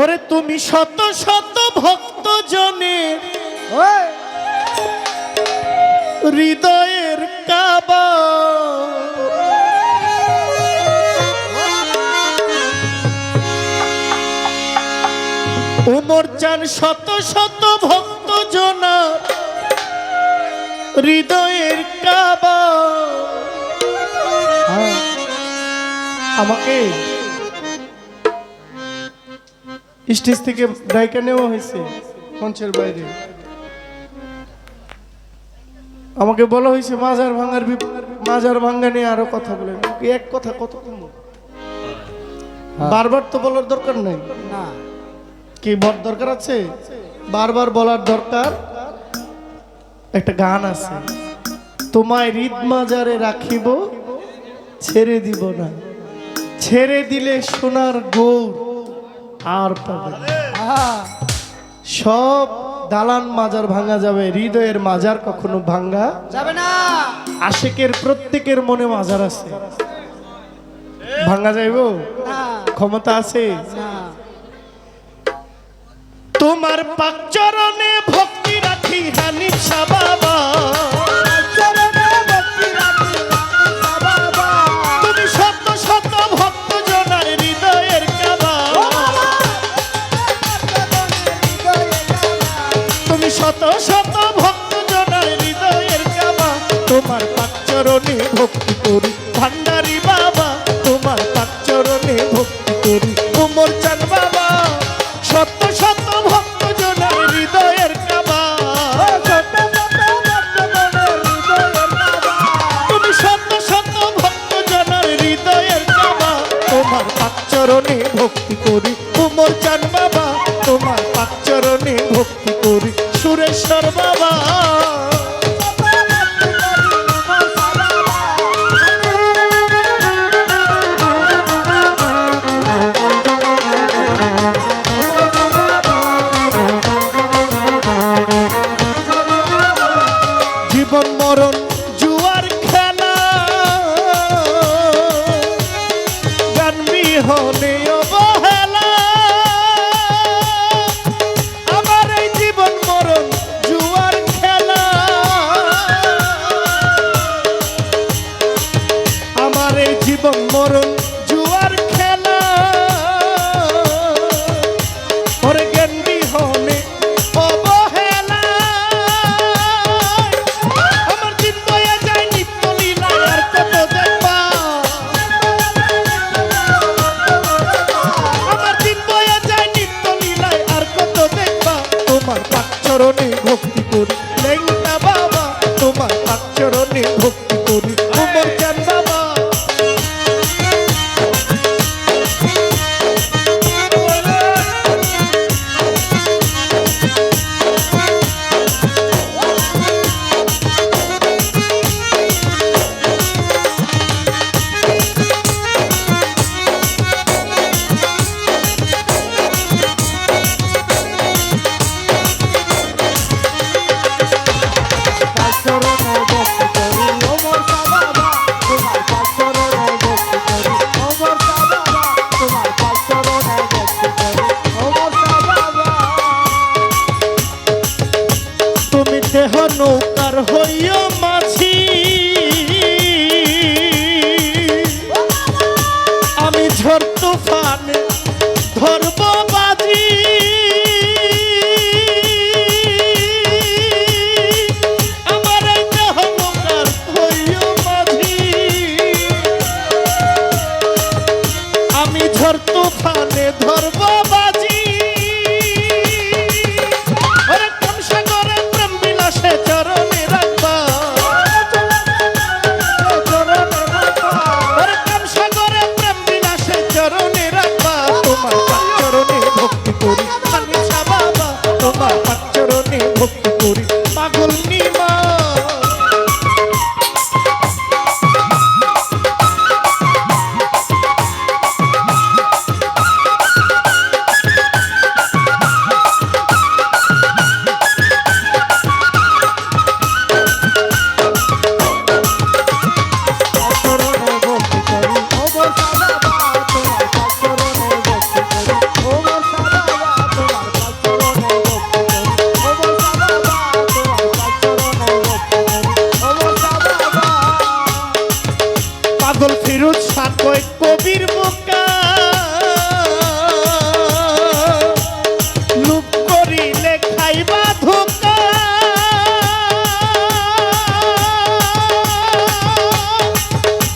ওরে তুমি শত শত ভক্ত জনে হৃদয়ের কাবা। উমর চান শত শত ভক্ত জনা হৃদয়ের কাবা। হ্যাঁ, আমাকে স্টেজ থেকে ডাইকা নেওয়া হয়েছে মঞ্চের বাইরে। আমাকে বলা হয়েছে মাজার ভাঙার মাজার ভাঙ্গা নিয়ে আরও কথা বলে এক কথা কত বারবার তো বলার দরকার নাই? না। কি বর দরকার আছে? বারবার বলার দরকার? একটা গান আছে। তোমায় হৃদ মাজারে রাখিব ছেড়ে দিব না। ছেড়ে দিলে সোনার গৌর আর পাবে সব দালান মাজার ভাঙা যাবে হৃদয়ের মাজার কখনো ভাঙ্গা যাবে না। আশেকের প্রত্যেকের মনে মাজার আছে। ভাঙ্গা যাইব? ক্ষমতা আছে? তোমার পাকচরণে ভক্তি রাখি হানি বাবা নৌকার হইও মাঝি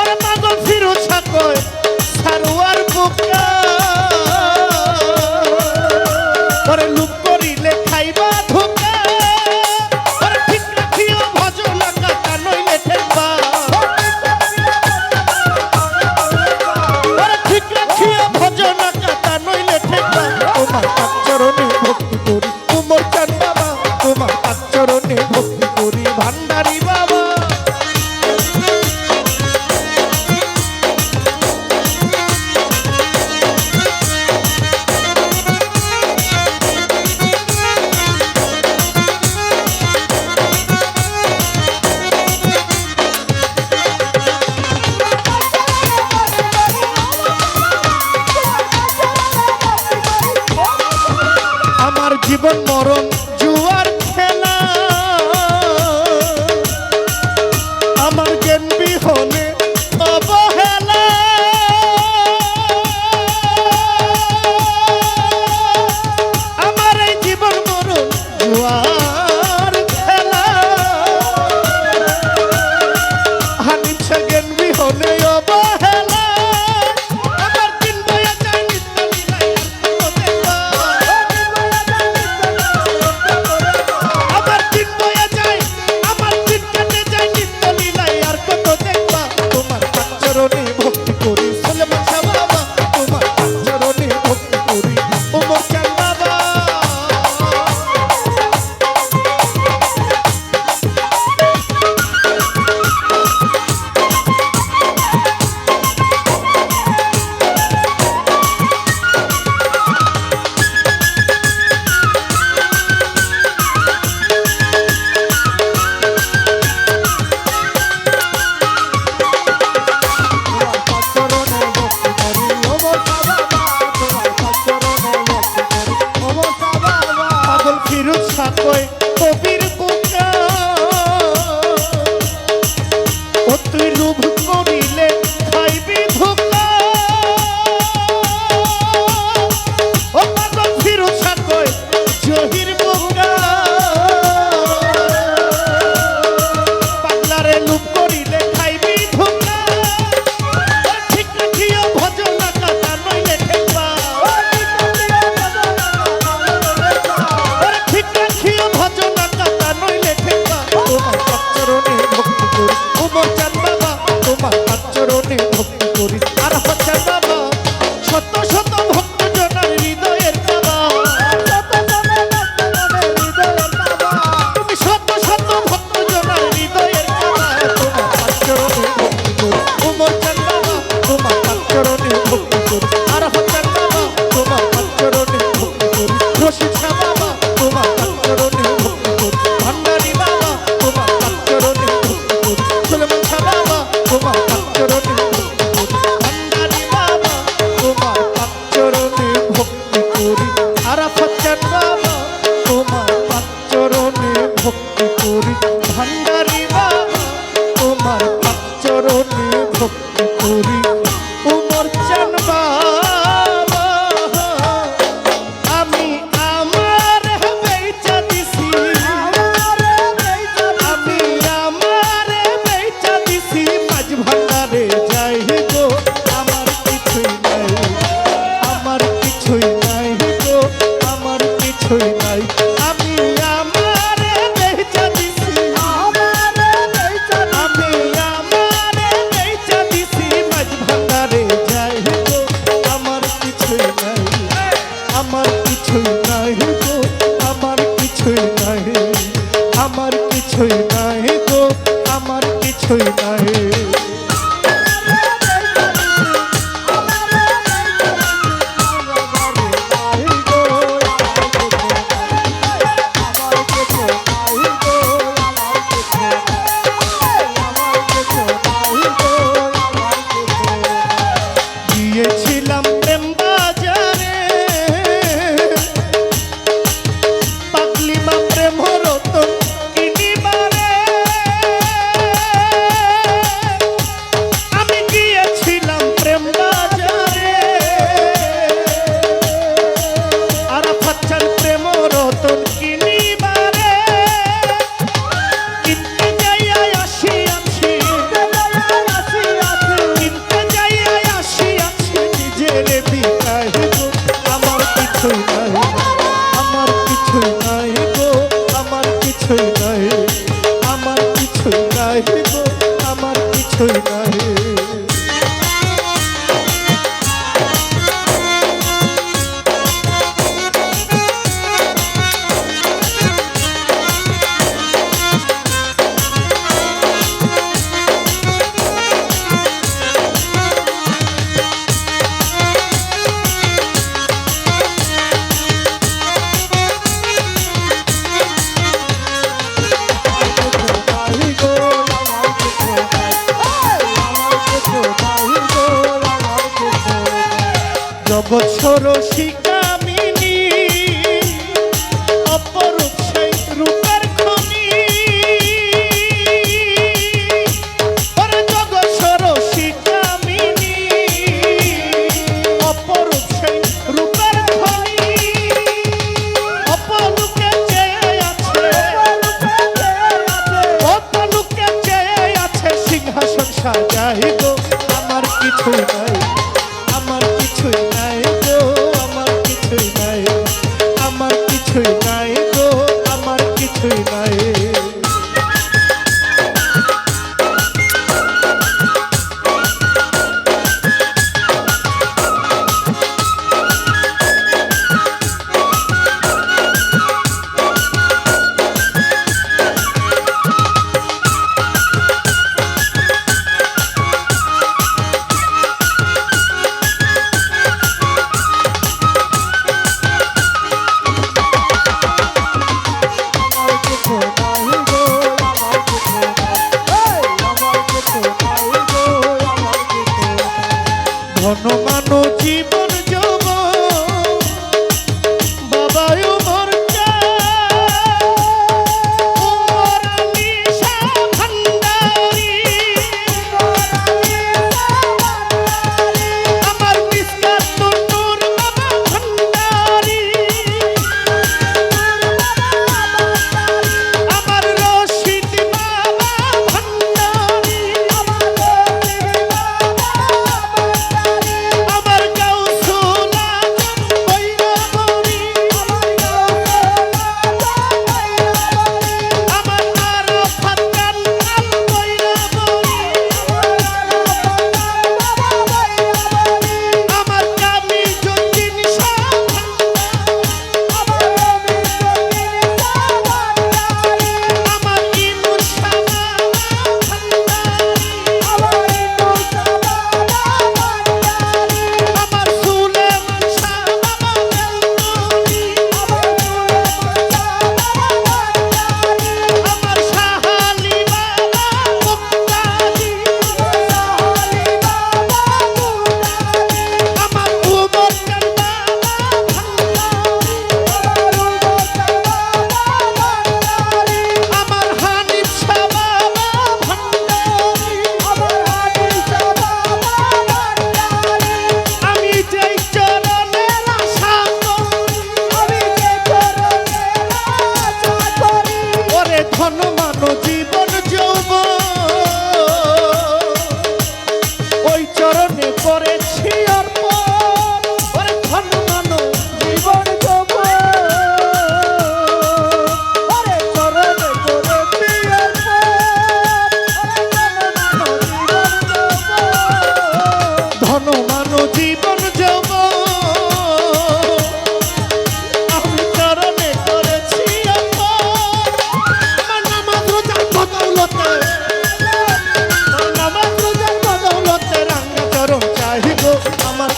ওরে মাগো ফিরু সাকয় সারুয়ার বোকা। Sweet.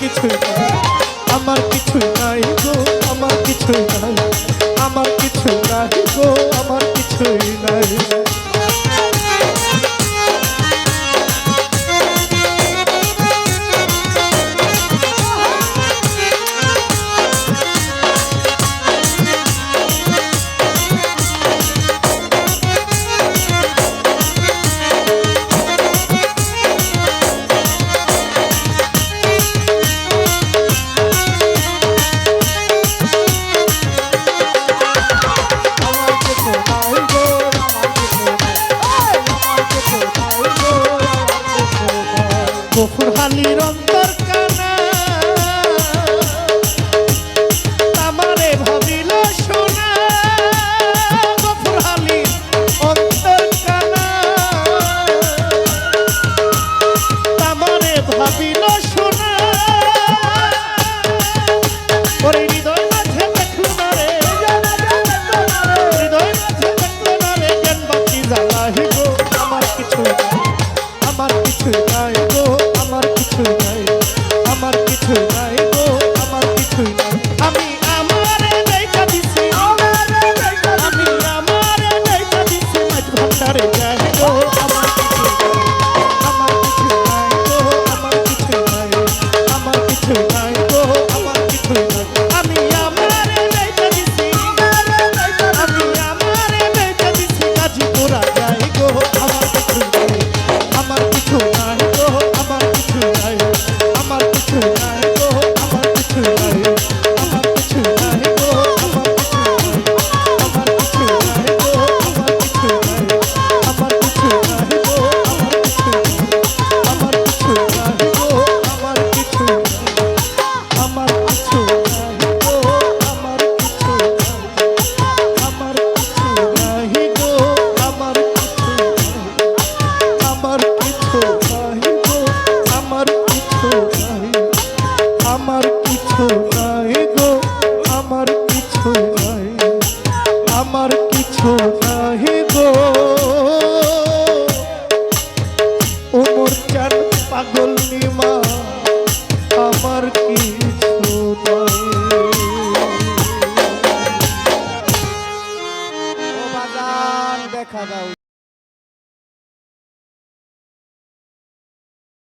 কিছুই নাই। আমার কিছুই নাই গো, আমার কিছুই নাই। আমার কিছুই নাই গো, আমার কিছুই নাই।